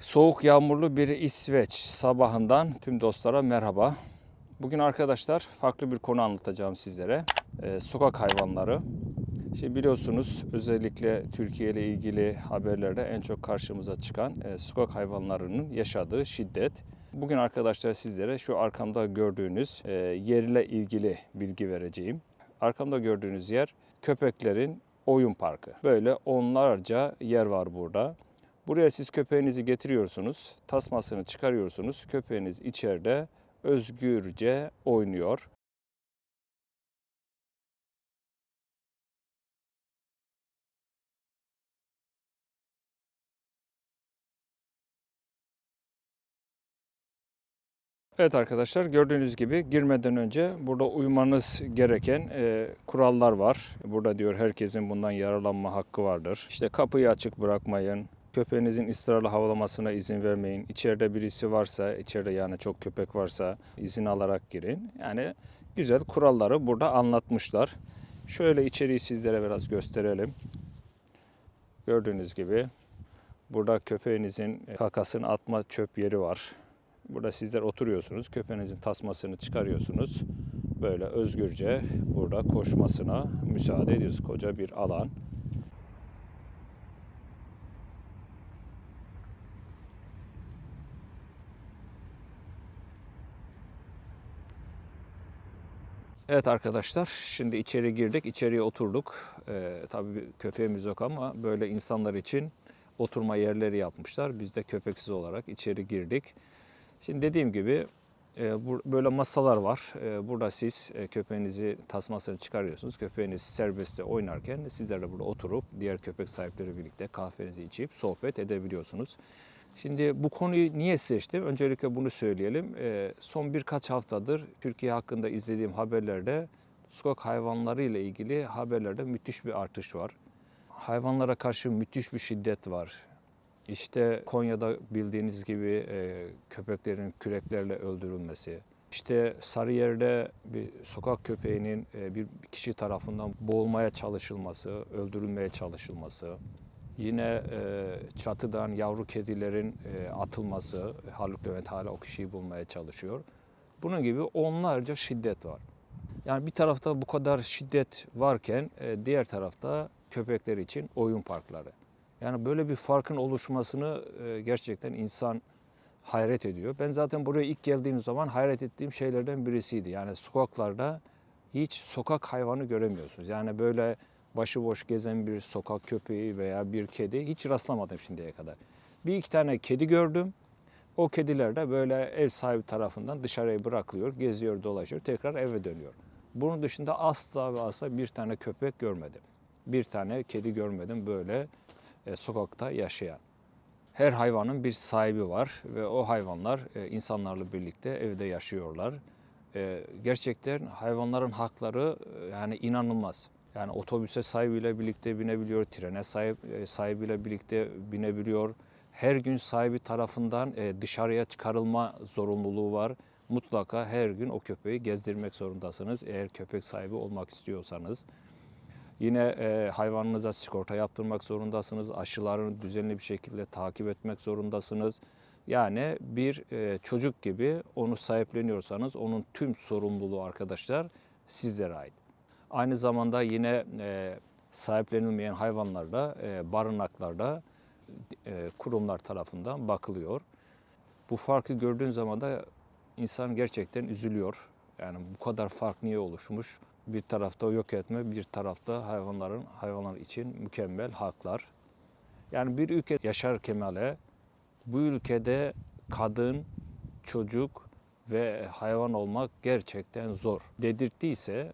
Soğuk yağmurlu bir İsveç sabahından tüm dostlara merhaba. Bugün arkadaşlar farklı bir konu anlatacağım sizlere. Ee, sokak hayvanları. Şimdi biliyorsunuz özellikle Türkiye ile ilgili haberlerde en çok karşımıza çıkan e, sokak hayvanlarının yaşadığı şiddet. Bugün arkadaşlar sizlere şu arkamda gördüğünüz e, yerle ilgili bilgi vereceğim. Arkamda gördüğünüz yer köpeklerin oyun parkı. Böyle onlarca yer var burada. Buraya siz köpeğinizi getiriyorsunuz, tasmasını çıkarıyorsunuz. Köpeğiniz içeride özgürce oynuyor. Evet arkadaşlar gördüğünüz gibi girmeden önce burada uymanız gereken e, kurallar var. Burada diyor herkesin bundan yararlanma hakkı vardır. İşte kapıyı açık bırakmayın. Köpeğinizin ısrarla havlamasına izin vermeyin. İçeride birisi varsa, içeride yani çok köpek varsa izin alarak girin. Yani güzel kuralları burada anlatmışlar. Şöyle içeriği sizlere biraz gösterelim. Gördüğünüz gibi burada köpeğinizin kakasını atma çöp yeri var. Burada sizler oturuyorsunuz. Köpeğinizin tasmasını çıkarıyorsunuz. Böyle özgürce burada koşmasına müsaade ediyoruz. Koca bir alan. Evet arkadaşlar şimdi içeri girdik, içeriye oturduk. Ee, tabii köpeğimiz yok ama böyle insanlar için oturma yerleri yapmışlar. Biz de köpeksiz olarak içeri girdik. Şimdi dediğim gibi e, böyle masalar var. E, burada siz e, köpeğinizi tasmasını çıkarıyorsunuz. Köpeğiniz serbestte oynarken sizler de burada oturup diğer köpek sahipleri birlikte kahvenizi içip sohbet edebiliyorsunuz. Şimdi bu konuyu niye seçtim? Öncelikle bunu söyleyelim. E, son birkaç haftadır Türkiye hakkında izlediğim haberlerde sokak hayvanları ile ilgili haberlerde müthiş bir artış var. Hayvanlara karşı müthiş bir şiddet var. İşte Konya'da bildiğiniz gibi e, köpeklerin küreklerle öldürülmesi. İşte Sarıyer'de bir sokak köpeğinin e, bir kişi tarafından boğulmaya çalışılması, öldürülmeye çalışılması. Yine e, çatıdan yavru kedilerin e, atılması. Haluk Levent hala o kişiyi bulmaya çalışıyor. Bunun gibi onlarca şiddet var. Yani bir tarafta bu kadar şiddet varken e, diğer tarafta köpekler için oyun parkları. Yani böyle bir farkın oluşmasını e, gerçekten insan hayret ediyor. Ben zaten buraya ilk geldiğim zaman hayret ettiğim şeylerden birisiydi. Yani sokaklarda hiç sokak hayvanı göremiyorsunuz. Yani böyle başıboş gezen bir sokak köpeği veya bir kedi hiç rastlamadım şimdiye kadar. Bir iki tane kedi gördüm. O kediler de böyle ev sahibi tarafından dışarıya bırakılıyor, geziyor, dolaşıyor, tekrar eve dönüyor. Bunun dışında asla ve asla bir tane köpek görmedim. Bir tane kedi görmedim böyle e, sokakta yaşayan. Her hayvanın bir sahibi var ve o hayvanlar e, insanlarla birlikte evde yaşıyorlar. E, gerçekten hayvanların hakları e, yani inanılmaz. Yani otobüse sahibiyle birlikte binebiliyor, trene sahip e, sahibiyle birlikte binebiliyor. Her gün sahibi tarafından e, dışarıya çıkarılma zorunluluğu var. Mutlaka her gün o köpeği gezdirmek zorundasınız eğer köpek sahibi olmak istiyorsanız. Yine e, hayvanınıza sigorta yaptırmak zorundasınız. Aşılarını düzenli bir şekilde takip etmek zorundasınız. Yani bir çocuk gibi onu sahipleniyorsanız onun tüm sorumluluğu arkadaşlar sizlere ait. Aynı zamanda yine e, sahiplenilmeyen hayvanlarda, e, barınaklarda e, kurumlar tarafından bakılıyor. Bu farkı gördüğün zaman da insan gerçekten üzülüyor. Yani bu kadar fark niye oluşmuş? Bir tarafta yok etme, bir tarafta hayvanların hayvanlar için mükemmel haklar. Yani bir ülke yaşar kemale bu ülkede kadın, çocuk ve hayvan olmak gerçekten zor dedirttiyse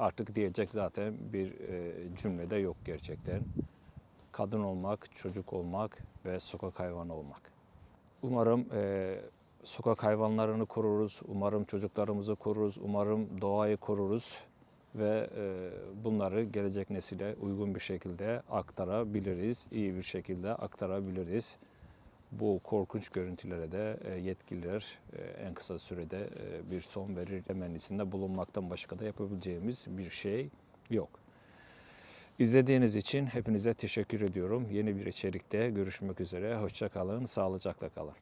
artık diyecek zaten bir e, cümlede yok gerçekten. Kadın olmak, çocuk olmak ve sokak hayvanı olmak. Umarım e, sokak hayvanlarını koruruz, umarım çocuklarımızı koruruz, umarım doğayı koruruz ve e, bunları gelecek nesile uygun bir şekilde aktarabiliriz, iyi bir şekilde aktarabiliriz. Bu korkunç görüntülere de e, yetkililer e, en kısa sürede e, bir son verir temennisinde bulunmaktan başka da yapabileceğimiz bir şey yok. İzlediğiniz için hepinize teşekkür ediyorum. Yeni bir içerikte görüşmek üzere. Hoşça kalın, sağlıcakla kalın.